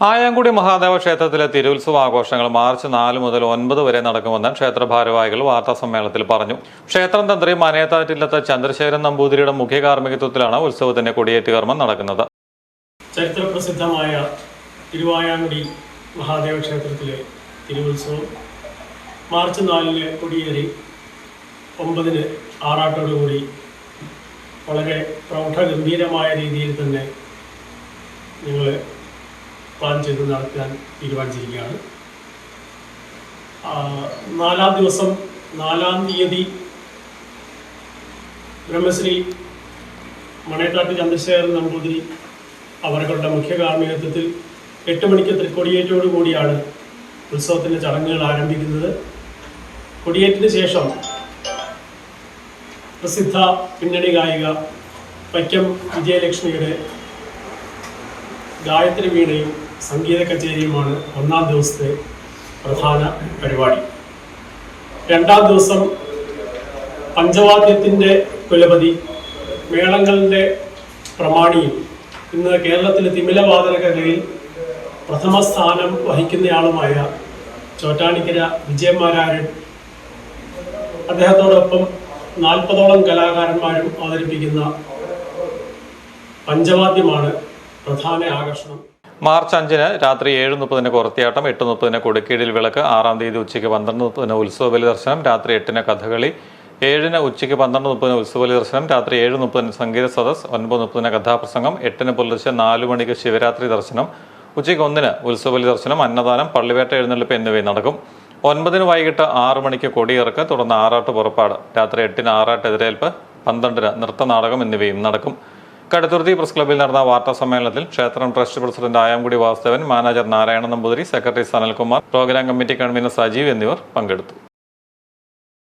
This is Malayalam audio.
ആയാങ്കുടി മഹാദേവ ക്ഷേത്രത്തിലെ തിരുത്സവ ആഘോഷങ്ങൾ മാർച്ച് നാല് മുതൽ ഒൻപത് വരെ നടക്കുമെന്ന് ക്ഷേത്ര ഭാരവാഹികൾ വാർത്താ സമ്മേളനത്തിൽ പറഞ്ഞു. ക്ഷേത്രം തന്ത്രി മനേത്താറ്റില്ലത്ത് ചന്ദ്രശേഖരൻ നമ്പൂതിരിയുടെ മുഖ്യ കാർമ്മികത്വത്തിലാണ് ഉത്സവത്തിന്റെ കൊടിയേറ്റ് കർമ്മം നടക്കുന്നത്. ചരിത്രപ്രസിദ്ധമായ തിരുവായാങ്കുടി മഹാദേവ ക്ഷേത്രത്തിലെ തിരുവുത്സവം മാർച്ച് നാലിന് കൊടിയേറി ഒമ്പതിന് ആറാട്ടോടുകൂടി വളരെ പ്രൗഢഗംഭീരമായ രീതിയിൽ തന്നെ ഞങ്ങൾ പ്ലാൻ ചെയ്ത് നടത്താൻ തീരുമാനിച്ചിരിക്കുകയാണ്. നാലാം ദിവസം നാലാം തീയതി ബ്രഹ്മശ്രീ മണേക്കാട്ട് ചന്ദ്രശേഖരൻ നമ്പൂതിരി അവരുടെ മുഖ്യ കാർമ്മികത്വത്തിൽ എട്ട് മണിക്ക് തൃക്കൊടിയേറ്റോടു കൂടിയാണ് ഉത്സവത്തിന്റെ ചടങ്ങുകൾ ആരംഭിക്കുന്നത്. കൊടിയേറ്റിന് ശേഷം പ്രസിദ്ധ പിന്നണി ഗായിക വൈക്കം വിജയലക്ഷ്മിയുടെ ഗായത്രി വീണയും സംഗീത കച്ചേരിയുമാണ് ഒന്നാം ദിവസത്തെ പ്രധാന പരിപാടി. രണ്ടാം ദിവസം പഞ്ചവാദ്യത്തിന്റെ കുലപതി മേളങ്ങളുടെ പ്രമാണിയും ഇന്ന് കേരളത്തിലെ തിമിലവാദന കലയിൽ പ്രഥമ സ്ഥാനം വഹിക്കുന്നയാളുമായ ചോറ്റാണിക്കര വിജയമാരാരൻ അദ്ദേഹത്തോടൊപ്പം നാൽപ്പതോളം കലാകാരന്മാരും അവതരിപ്പിക്കുന്ന പഞ്ചവാദ്യമാണ് പ്രധാന ആകർഷണം. മാർച്ച് അഞ്ചിന് രാത്രി ഏഴ് മുപ്പതിന് കുറത്തിയാട്ടം എട്ട് മുപ്പതിന് കൊടിക്കീഴിൽ വിളക്ക് ആറാം തീയതി ഉച്ചയ്ക്ക് പന്ത്രണ്ട് മുപ്പതിന് ഉത്സവ ബലി ദർശനം രാത്രി എട്ടിന് കഥകളി ഏഴിന് ഉച്ചയ്ക്ക് പന്ത്രണ്ട് മുപ്പതിന് ഉത്സവ ദർശനം രാത്രി ഏഴ് മുപ്പതിന് സംഗീത സദസ് ഒൻപത് മുപ്പതിന് കഥാപ്രസംഗം എട്ടിന് പുലർച്ചെ നാലു മണിക്ക് ശിവരാത്രി ദർശനം ഉച്ചയ്ക്ക് ഒന്നിന് ഉത്സവ ബലി ദർശനം അന്നദാനം പള്ളിവേട്ട എഴുന്നള്ളിപ്പ് എന്നിവയും നടക്കും. ഒൻപതിന് വൈകിട്ട് ആറ് മണിക്ക് കൊടിയിറക്ക് തുടർന്ന് ആറാട്ട് പുറപ്പാട് രാത്രി എട്ടിന് ആറാട്ട് എതിരേൽപ്പ് പന്ത്രണ്ടിന് നൃത്തനാടകം എന്നിവയും നടക്കും. കടുത്തുരുത്തി പ്രസ് ക്ലബ്ബിൽ നടന്ന വാർത്താ സമ്മേളനത്തിൽ ക്ഷേത്രം trust president Ayamkudi Vasudevan manager Narayana Namboothiri secretary Sanalkumar programme committee convener Sajeev എന്നിവർ പങ്കെടുത്തു.